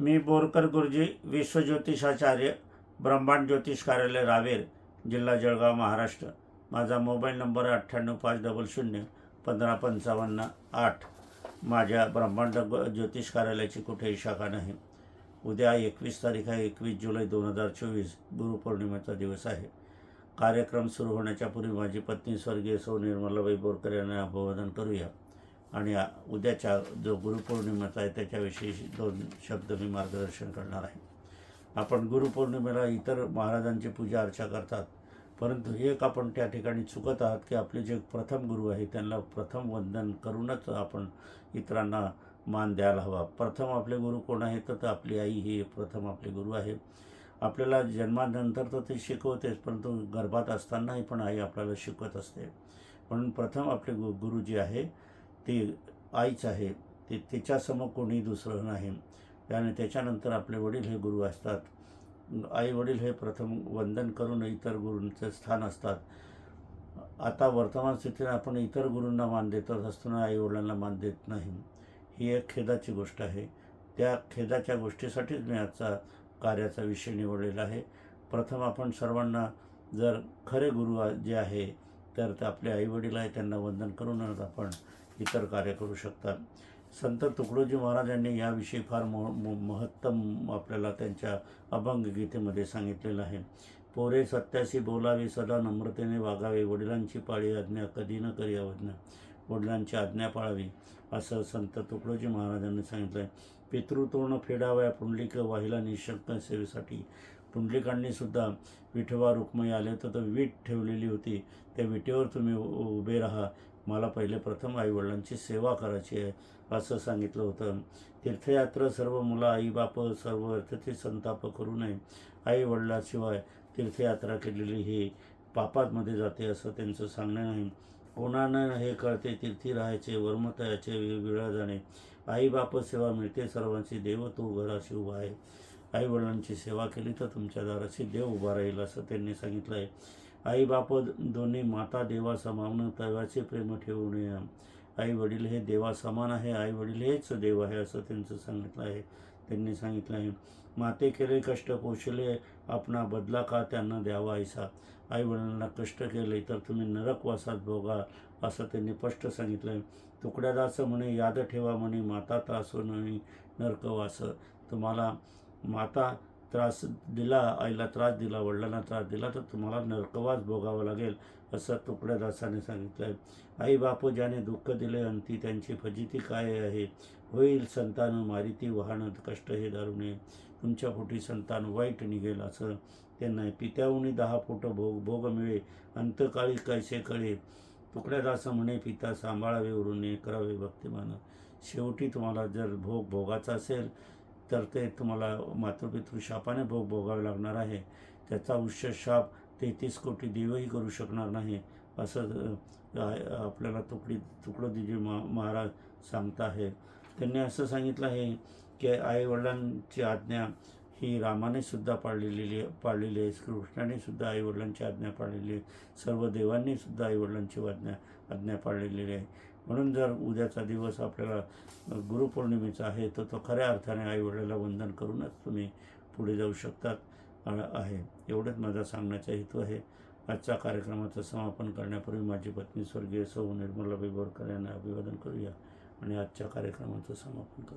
मी बोरकर गुरुजी विश्वज्योतिषाचार्य ब्रह्मांड ज्योतिष कार्यालय रावेर जिल्हा जळगाव महाराष्ट्र. माझा मोबाईल नंबर अठ्ठ्याण्णव पाच डबल शून्य पंधरा पंचावन्न आठ. माझ्या ब्रह्मांड ज्योतिष कार्यालयाची कुठेही शाखा नाही. उद्या एकवीस तारीख आहे एकवीस जुलै दोन हजार चोवीस गुरुपौर्णिमेचा दिवस आहे. कार्यक्रम सुरू होण्याच्या पूर्वी माझी पत्नी स्वर्गीय सौ निर्मलाबाई बोरकर यांना अभिवादन करूया. आणि उद्याच्या जो गुरुपौर्णिमेचा आहे त्याच्याविषयी दोन शब्द मी मार्गदर्शन करणार आहे. आपण गुरुपौर्णिमेला इतर महाराजांची पूजा अर्चा करतात परंतु एक आपण त्या ठिकाणी चुकत आहात की आपले जे प्रथम गुरु आहे त्यांना प्रथम वंदन करूनच आपण इतरांना मान द्यायला हवा. प्रथम आपले गुरु कोण आहेत तर आपली आई ही प्रथम आपले गुरु आहे. आपल्याला जन्मानंतर तर ते शिकवतेच परंतु गर्भात असतानाही पण आई आपल्याला शिकवत असते. म्हणून प्रथम आपले गु गुरु जे आहे. ते आईच आहे ते तिच्यासमोर कोणी दुसरं नाही. त्याने त्याच्यानंतर आपले वडील हे गुरु असतात. आई वडील हे प्रथम वंदन करून इतर गुरूंचे स्थान असतात. आता वर्तमान स्थितीने आपण इतर गुरूंना मान देतच असताना आई वडिलांना मान देत नाही. ही एक खेदाची गोष्ट आहे. त्या खेदाच्या गोष्टीसाठीच मी आजचा कार्याचा विषय निवडलेला आहे. प्रथम आपण सर्वांना जर खरे गुरु जे आहे तर ते आपले आईवडील आहे त्यांना वंदन करूनच आपण इतर कार्य करू शकतात. संत तुकडोजी महाराजांनी याविषयी फार मोह मो महत्तम आपल्याला त्यांच्या अभंग गीतेमध्ये सांगितलेलं आहे. पोरे सत्याशी बोलावे सदा नम्रतेने वागावे वडिलांची पाळी आज्ञा कधी न करी अवज्ञा वडिलांची आज्ञा पाळावी असं संत तुकडोजी महाराजांनी सांगितलं आहे पितृतोण फेडाव्या पुंडलिक वाहिला निशंक सेवेसाठी पुंडलिकांनी सुद्धा विठोबा रुक्मई आले होते तर वीट ठेवलेली होती. त्या विटेवर तुम्ही उ- उभे राहा. मला पहिले प्रथम आईवडिलांची सेवा करायची आहे असं सांगितलं होतं. तीर्थयात्रा सर्व मुलं आईबाप सर्व अर्थते संताप करू नये. आई वडिलाशिवाय तीर्थयात्रा केलेली ही पापातमध्ये जाते असं त्यांचं सांगणं नाही कोणानं हे कळते तीर्थी राहायचे वर्मतयाचे वेगवेगळ्या जाणे. आईबाप सेवा मिळते. सर्वांची देव तो घराशी उभा आहे. आई वडिलांची सेवा केली तर तुमच्या दाराशी देव उभा राहील असं त्यांनी सांगितलं आहे आई बाप दोन्ही माता देवा समावणं तव्याचे प्रेम ठेवू नये. आई वडील हे देवा समान आहे आई वडील हेच देव आहे असं त्यांचं सांगितलं आहे त्यांनी सांगितलं आहे माते केले कष्ट पोचले आपणा बदला का त्यांना द्यावा ऐसा आई वडिलांना कष्ट केले तर तुम्ही नरकवासात भोगा असं त्यांनी स्पष्ट सांगितलं आहे तुकड्यादाचं म्हणे याद ठेवा म्हणे माता त्रास नाही नरकवास. तुम्हाला माता त्रास दिला आईला त्रास दिला वडिलांना त्रास दिला तर तुम्हाला नरकवास भोगावा लागेल असं तुकड्यादासाने सांगितलं आहे आई बापू ज्याने दुःख दिले अंती त्यांची फजिती काय आहे? होईल संतान मारिती वाहन कष्ट हे दारुणे तुमच्या पोटी संतान वाईट निघेल असं त्यांना पित्याहून दहा फूट भोग भोग मिळे अंतकाळी कैसे कळे? तुकड्यादास म्हणे पिता सांभाळावे उरून करावे भक्तिमान. शेवटी तुम्हाला जर भोग भोगाचा असेल तर ते तुम्हाला मातृपितृ शापाने भोग भोगावे लागणार आहे. त्याचा उच्च शाप तेहतीस कोटी देवही करू शकणार नाही असं आपल्याला तुकडी तुकडोजीजी मा महाराज सांगता आहे. त्यांनी असं सांगितलं आहे की आईवडिलांची आज्ञा ही रामाने सुद्धा पाळलेली पाळलेली आहे. कृष्णाने सुद्धा आईवडिलांची आज्ञा पाळलेली आहे. सर्व देवांनी सुद्धा आईवडिलांची आज्ञा आज्ञा पाळलेली आहे. म्हणून जर उद्याचा दिवस आपल्याला गुरुपौर्णिमेचा आहे तर तो खऱ्या अर्थाने आईवडिलाला वंदन करूनच तुम्ही पुढे जाऊ शकतात आहे. एवढंच माझा सांगण्याचा हेतू आहे. आजच्या कार्यक्रमाचं समापन करण्यापूर्वी माझी पत्नी स्वर्गीय सौ निर्मला बोरकर यांना अभिवादन करूया आणि आजच्या कार्यक्रमाचं समापन करू